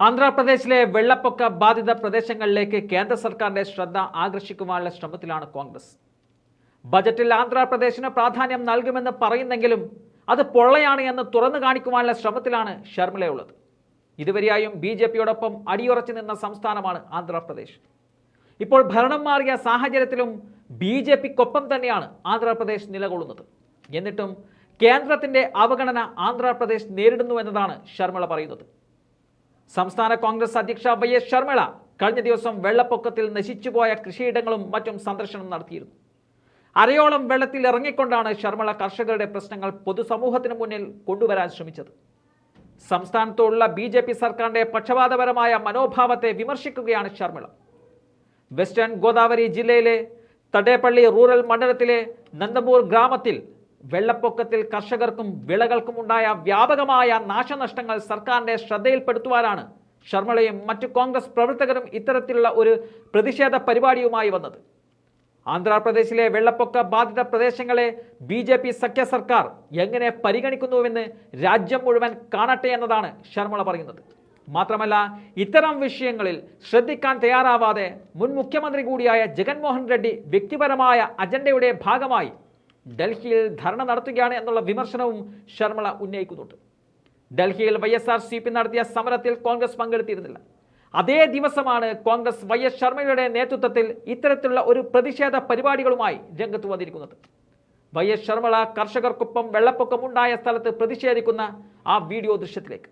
ആന്ധ്രാപ്രദേശിലെ വെള്ളപ്പൊക്ക ബാധിത പ്രദേശങ്ങളിലേക്ക് കേന്ദ്ര സർക്കാരിന്റെ ശ്രദ്ധ ആകർഷിക്കുവാനുള്ള ശ്രമത്തിലാണ് കോൺഗ്രസ്. ബജറ്റിൽ ആന്ധ്രാപ്രദേശിന് പ്രാധാന്യം നൽകുമെന്ന് പറയുന്നെങ്കിലും അത് പൊള്ളയാണ് എന്ന് തുറന്നു കാണിക്കുവാനുള്ള ശ്രമത്തിലാണ് ഷർമിളയുള്ളത് ഇതുവരെയായും ബി ജെ പിയോടൊപ്പം അടിയുറച്ചു നിന്ന സംസ്ഥാനമാണ് ആന്ധ്രാപ്രദേശ്. ഇപ്പോൾ ഭരണം മാറിയ സാഹചര്യത്തിലും ബി ജെ പിക്കൊപ്പം തന്നെയാണ് ആന്ധ്രാപ്രദേശ് നിലകൊള്ളുന്നത്. എന്നിട്ടും കേന്ദ്രത്തിന്റെ അവഗണന ആന്ധ്രാപ്രദേശ് നേരിടുന്നു എന്നതാണ് ഷർമിള പറയുന്നത്. സംസ്ഥാന കോൺഗ്രസ് അധ്യക്ഷ വൈ എസ് ശർമിള കഴിഞ്ഞ ദിവസം വെള്ളപ്പൊക്കത്തിൽ നശിച്ചുപോയ കൃഷിയിടങ്ങളും മറ്റും സന്ദർശനം നടത്തിയിരുന്നു. അരയോളം വെള്ളത്തിൽ ഇറങ്ങിക്കൊണ്ടാണ് ശർമിള കർഷകരുടെ പ്രശ്നങ്ങൾ പൊതുസമൂഹത്തിന് മുന്നിൽ കൊണ്ടുവരാൻ ശ്രമിച്ചത്. സംസ്ഥാനത്തോടുള്ള ബി ജെ പി സർക്കാരിന്റെ പക്ഷപാതപരമായ മനോഭാവത്തെ വിമർശിക്കുകയാണ് ശർമിള വെസ്റ്റേൺ ഗോദാവരി ജില്ലയിലെ തടേപ്പള്ളി റൂറൽ മണ്ഡലത്തിലെ നന്ദമൂർ ഗ്രാമത്തിൽ വെള്ളപ്പൊക്കത്തിൽ കർഷകർക്കും വിളകൾക്കും ഉണ്ടായ വ്യാപകമായ നാശനഷ്ടങ്ങൾ സർക്കാരിന്റെ ശ്രദ്ധയിൽപ്പെടുത്തുവാനാണ് ശർമ്മളയും മറ്റു കോൺഗ്രസ് പ്രവർത്തകരും ഇത്തരത്തിലുള്ള ഒരു പ്രതിഷേധ പരിപാടിയുമായി വന്നത്. ആന്ധ്രാപ്രദേശിലെ വെള്ളപ്പൊക്ക ബാധിത പ്രദേശങ്ങളെ ബി ജെ പി സഖ്യ സർക്കാർ എങ്ങനെ പരിഗണിക്കുന്നുവെന്ന് രാജ്യം മുഴുവൻ കാണട്ടെ എന്നതാണ് ശർമ്മള പറയുന്നത്. മാത്രമല്ല ഇത്തരം വിഷയങ്ങളിൽ ശ്രദ്ധിക്കാൻ തയ്യാറാവാതെ മുൻ മുഖ്യമന്ത്രി കൂടിയായ ജഗൻമോഹൻ റെഡ്ഡി വ്യക്തിപരമായ അജണ്ടയുടെ ഭാഗമായി ഡൽഹിയിൽ ധർണ നടത്തുകയാണ് എന്നുള്ള വിമർശനവും ശർമ്മള ഉന്നയിക്കുന്നുണ്ട്. ഡൽഹിയിൽ Y S R C P നടത്തിയ സമരത്തിൽ കോൺഗ്രസ് പങ്കെടുത്തിരുന്നില്ല. അതേ ദിവസമാണ് കോൺഗ്രസ് വൈ എസ് ശർമ്മയുടെ നേതൃത്വത്തിൽ ഇത്തരത്തിലുള്ള ഒരു പ്രതിഷേധ പരിപാടികളുമായി രംഗത്ത് വന്നിരിക്കുന്നത്. വൈ എസ് ശർമ്മള കർഷകർക്കൊപ്പം വെള്ളപ്പൊക്കമുണ്ടായ സ്ഥലത്ത് പ്രതിഷേധിക്കുന്ന ആ വീഡിയോ ദൃശ്യത്തിലേക്ക്.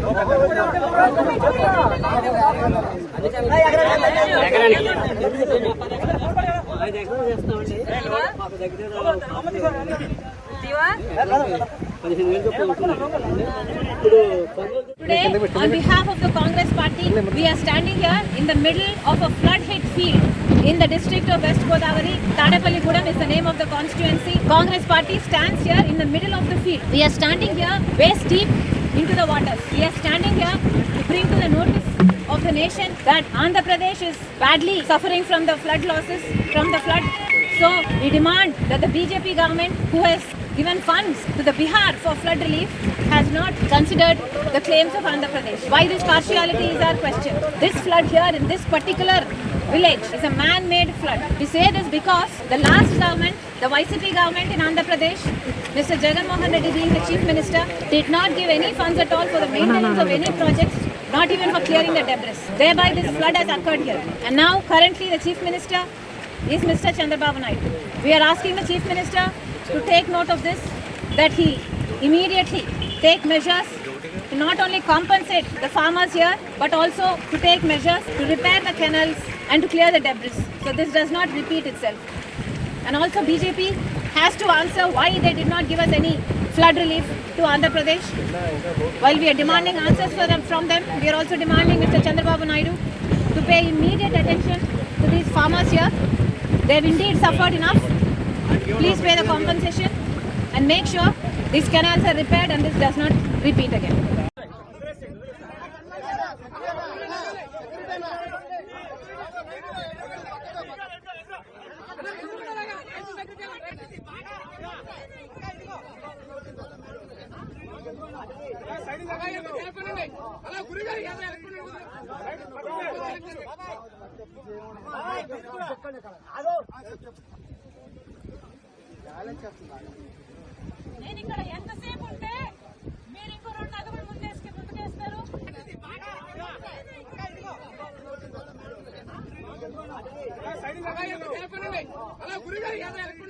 Today, on behalf of the Congress party, we are standing here in the middle of a flood-hit field in the district of West Godavari. Tadapalligudam is the name of the constituency. Congress party stands here in the middle of the field. We are standing here waist deep into the waters. We are standing here to bring to the notice of the nation that Andhra Pradesh is badly suffering from the flood losses from the flood. So we demand that the BJP government, who has given funds to the Bihar for flood relief, has not considered the claims of Andhra Pradesh. Why this partiality is our question. This flood here in this particular village is a man-made flood. We say this because the last government, the YCP government in Andhra Pradesh, Mr. Jagan Mohan Reddy being the chief minister, did not give any funds at all for the maintenance of any projects not even for clearing the debris. Thereby, this flood has occurred here. And now, currently, the Chief Minister is Mr. Chandrababu Naidu. We are asking the Chief Minister to take note of this, that he immediately take measures to not only compensate the farmers here, but also to take measures to repair the canals and to clear the debris. So this does not repeat itself. And also BJP has to answer why they did not give us any flood relief to Andhra Pradesh. While we are demanding answers for them, from them, we are also demanding Mr. Chandrababu Naidu to pay immediate attention to these farmers here. They have indeed suffered enough. Please pay the compensation and make sure these canals are repaired and this does not repeat again. నేను ఇక్కడ ఎంతసేపు ఉంటే మీరు ఇంకో రెండు అడుగులు ముందేసుకు ముందుకేస్తారు అలా గురి గారు